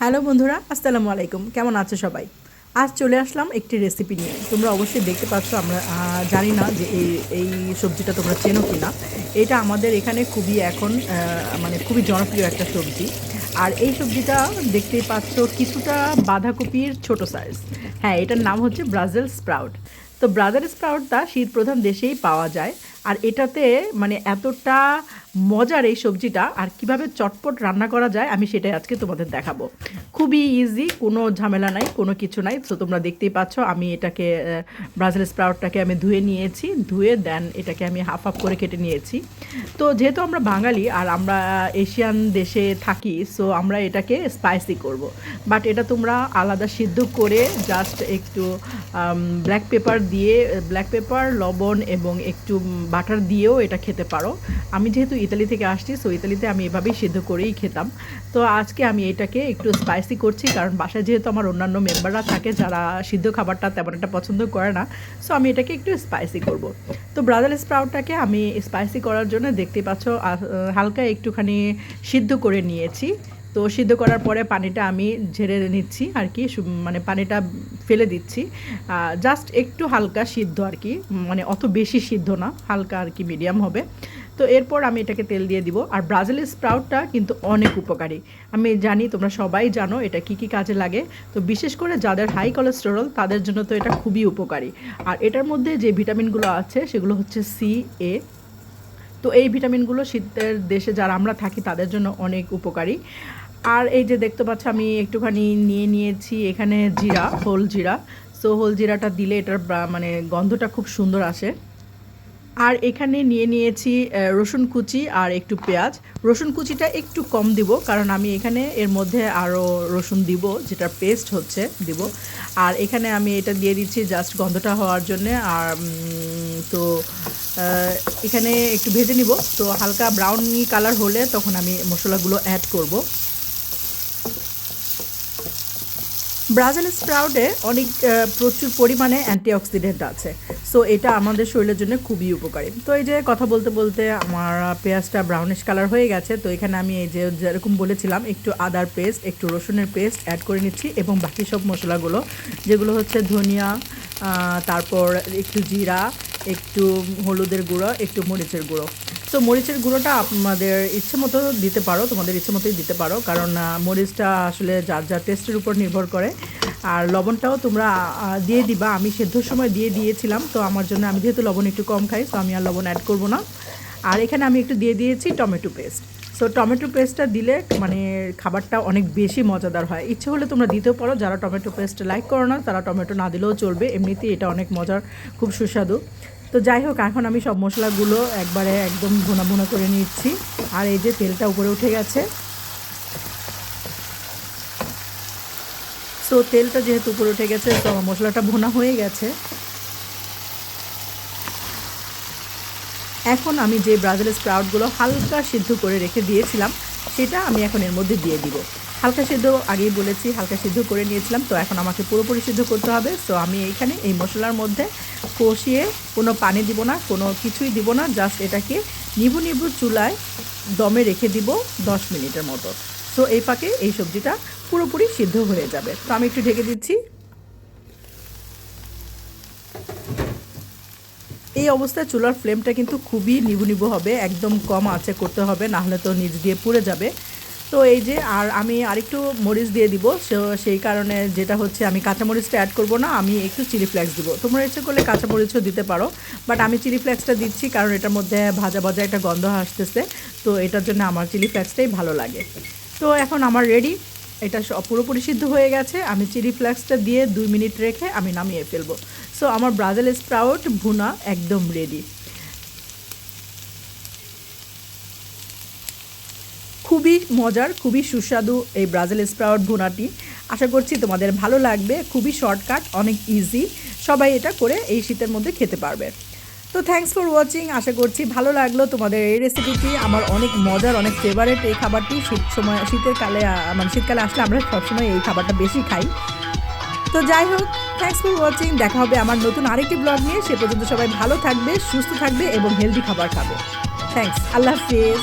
Hello বন্ধুরা, আসসালামু আলাইকুম। কেমন আছো সবাই? আজ চলে আসলাম একটি রেসিপি নিয়ে। তোমরা অবশ্যই দেখতে পাচ্ছ, আমরা জানি না যে এই এই সবজিটা তোমরা চেনো কি না এটা আমাদের এখানে খুবই এখন মানে খুবই জনপ্রিয় একটা সবজি। আর এই সবজিটা দেখতেই পাচ্ছ, কিছুটা বাঁধাকপির ছোট সাইজ হ্যাঁ এটার নাম হচ্ছে ব্রাজিল স্প্রাউট তো ব্রাজিল স্প্রাউটটা শীত প্রধান দেশেই পাওয়া যায়। আর এটাতে মানে এতটা মজার এই সবজিটা আর কীভাবে চটপট রান্না করা যায় আমি সেটাই আজকে তোমাদের দেখাবো। খুবই ইজি কোনো ঝামেলা নাই, কোনো কিছু নাই। তো তোমরা দেখতেই পাচ্ছ, আমি এটাকে ব্রাজিল স্প্রাউটটাকে আমি ধুয়ে নিয়েছি, ধুয়ে দেন এটাকে আমি হাফ হাফ করে কেটে নিয়েছি। তো, যেহেতু আমরা বাঙালি আর আমরা এশিয়ান দেশে থাকি সো আমরা এটাকে স্পাইসি করব। বাট এটা তোমরা আলাদা সিদ্ধ করে জাস্ট একটু ব্ল্যাক পেপার দিয়ে ব্ল্যাক পেপার লবণ এবং একটু বাটার দিয়েও এটা খেতে পারো। আমি যেহেতু ইতালি থেকে আসছি সো ইতালিতে আমি এভাবেই সিদ্ধ করেই খেতাম। তো আজকে আমি এটাকে একটু স্পাইসি করছি, কারণ বাসায় যেহেতু আমার অন্যান্য মেম্বাররা থাকে যারা সিদ্ধ খাবারটা তেমন একটা পছন্দ করে না সো আমি এটাকে একটু স্পাইসি করব। তো ব্রাজাল স্প্রাউটটাকে আমি স্পাইসি করার জন্য দেখতে পাচ্ছ হালকা একটুখানি সিদ্ধ করে নিয়েছি। তো সিদ্ধ করার পরে পানিটা আমি ঝেড়ে নিচ্ছি আর কি মানে পানিটা ফেলে দিচ্ছি। জাস্ট একটু হালকা সিদ্ধ আর কি মানে অত বেশি সিদ্ধ না, হালকা আর কি মিডিয়াম হবে। তো এরপর আমি এটাকে তেল দিয়ে দিব। আর ব্রাজিল স্প্রাউটটা কিন্তু অনেক উপকারী। আমি জানি তোমরা সবাই জানো এটা কি কি কাজে লাগে। তো বিশেষ করে যাদের হাই কোলেস্টেরল তাদের জন্য তো এটা খুবই উপকারী। আর এটার মধ্যে যে ভিটামিনগুলো আছে, সেগুলো হচ্ছে সি এ তো এই ভিটামিনগুলো শীতের দেশে যারা আমরা থাকি, তাদের জন্য অনেক উপকারী। আর এই যে দেখতে পাচ্ছ, আমি একটুখানি নিয়ে নিয়েছি এখানে জিরা, হোল জিরা। সো হোল জিরাটা দিলে এটার মানে গন্ধটা খুব সুন্দর আসে। আর এখানে নিয়ে নিয়েছি রসুন কুচি আর একটু পেঁয়াজ। রসুন কুচিটা একটু কম দিব, কারণ আমি এখানে এর মধ্যে আরও রসুন দিব যেটা পেস্ট হচ্ছে, দিব। আর এখানে আমি এটা দিয়ে দিচ্ছি জাস্ট গন্ধটা হওয়ার জন্যে। আর তো এখানে একটু ভেজে নিব। তো হালকা ব্রাউনি কালার হলে তখন আমি মশলাগুলো অ্যাড করব। ব্রাজিল স্প্রাউটে অনেক প্রচুর পরিমাণে অ্যান্টিঅক্সিডেন্ট আছে। সো এটা আমাদের শরীরের জন্য খুবই উপকারী। তো এই যে কথা বলতে বলতে আমার পেঁয়াজটা ব্রাউনিশ কালার হয়ে গেছে, তো এখানে আমি এই যে যেরকম বলেছিলাম, একটু আদার পেস্ট একটু রসুনের পেস্ট অ্যাড করে নিচ্ছি এবং বাকি সব মশলাগুলো, যেগুলো হচ্ছে ধনিয়া তারপর একটু জিরা, একটু হলুদের গুঁড়ো, একটু মরিচের গুঁড়ো। তো মরিচের গুঁড়োটা আপনাদের ইচ্ছে মতো দিতে পারো, তোমাদের ইচ্ছে মতোই দিতে পারো, কারণ মরিচটা আসলে যার যার টেস্টের উপর নির্ভর করে। আর লবণটাও তোমরা দিয়ে দিবা। আমি সেদ্ধর সময় দিয়ে দিয়েছিলাম, তো আমার জন্য আমি যেহেতু লবণ একটু কম খাই তো আমি আর লবণ অ্যাড করব না। আর এখানে আমি একটু দিয়ে দিয়েছি টমেটো পেস্ট সো টমেটো পেস্টটা দিলে মানে খাবারটা অনেক বেশি মজাদার হয়। ইচ্ছে হলে তোমরা দিতেও পারো, যারা টমেটো পেস্ট লাইক করো না, তারা টমেটো না দিলেও চলবে। এমনিতেই এটা অনেক মজার, খুব সুস্বাদু। তো যাই হোক, এখন আমি সব মশলাগুলো একবারে একদম ভুনা ভুনা করে নিচ্ছি। আর এই যে তেলটা উপরে উঠে গেছে। সো তেলটা যেহেতু উপরে উঠে গেছে তো আমার মশলাটা ভুনা হয়ে গেছে। এখন আমি যে ব্রাজিল স্প্রাউটগুলো হালকা সিদ্ধ করে রেখে দিয়েছিলাম, সেটা আমি এখন এর মধ্যে দিয়ে দিব। হালকা সিদ্ধ, আগেই বলেছি হালকা সিদ্ধ করে নিয়েছিলাম, তো এখন আমাকে পুরোপুরি সিদ্ধ করতে হবে। তো আমি এইখানে এই মশলার মধ্যে কষিয়ে কোনো পানি দিব না, কোনো কিছুই দিব না জাস্ট এটাকে নিবু নিবু চুলায় দমে রেখে দিব দশ মিনিটের মতো। তো এই ফাঁকে এই সবজিটা পুরোপুরি সিদ্ধ হয়ে যাবে। তো আমি একটু ঢেকে দিচ্ছি। এই অবস্থায় চুলার ফ্লেমটা কিন্তু খুবই নিবু নিবু হবে, একদম কম আঁচে করতে হবে, নাহলে তো নিচ দিয়ে পুড়ে যাবে। তো এই যে, আর আমি আরেকটু মরিচ দিয়ে দিব সেই কারণে যেটা হচ্ছে আমি কাঁচা মরিচটা অ্যাড করব না, আমি একটু চিলি ফ্লেক্স দিব। তোমরা ইচ্ছে করলে কাঁচা মরিচও দিতে পারো বাট আমি চিলি ফ্লেক্সটা দিচ্ছি কারণ এটার মধ্যে ভাজা ভাজা একটা গন্ধ আসতেছে, তো এটার জন্য আমার চিলি ফ্লেক্সটাই ভালো লাগে। তো এখন আমার রেডি এটা পুরোপুরি সিদ্ধ হয়ে গেছে, আমি চিলি ফ্লেক্সটা দিয়ে দুই মিনিট রেখে আমি নামিয়ে ফেলব। সো আমার ব্রাজিল স্প্রাউট ভুনা একদম রেডি খুবই মজার, খুবই সুস্বাদু এই ব্রাজিল স্প্রাউট ভুনাটি। আশা করছি তোমাদের ভালো লাগবে, খুবই শর্টকাট, অনেক ইজি সবাই এটা করে এই শীতের মধ্যে খেতে পারবে। তো থ্যাঙ্কস ফর ওয়াচিং আশা করছি ভালো লাগল তোমাদের এই রেসিপিটি আমার অনেক মজার, অনেক ফেভারেট এই খাবারটি। শীত সময়, শীতের কালে মানে শীতকালে আসলে আমরা সবসময় এই খাবারটা বেশি খাই। তো যাই হোক থ্যাঙ্কস ফর ওয়াচিং দেখা হবে আমার নতুন আরেকটি ব্লগ নিয়ে। সে পর্যন্ত সবাই ভালো থাকবে, সুস্থ থাকবে এবং হেলদি খাবার খাবে। থ্যাঙ্কস আল্লাহ হাফিজ।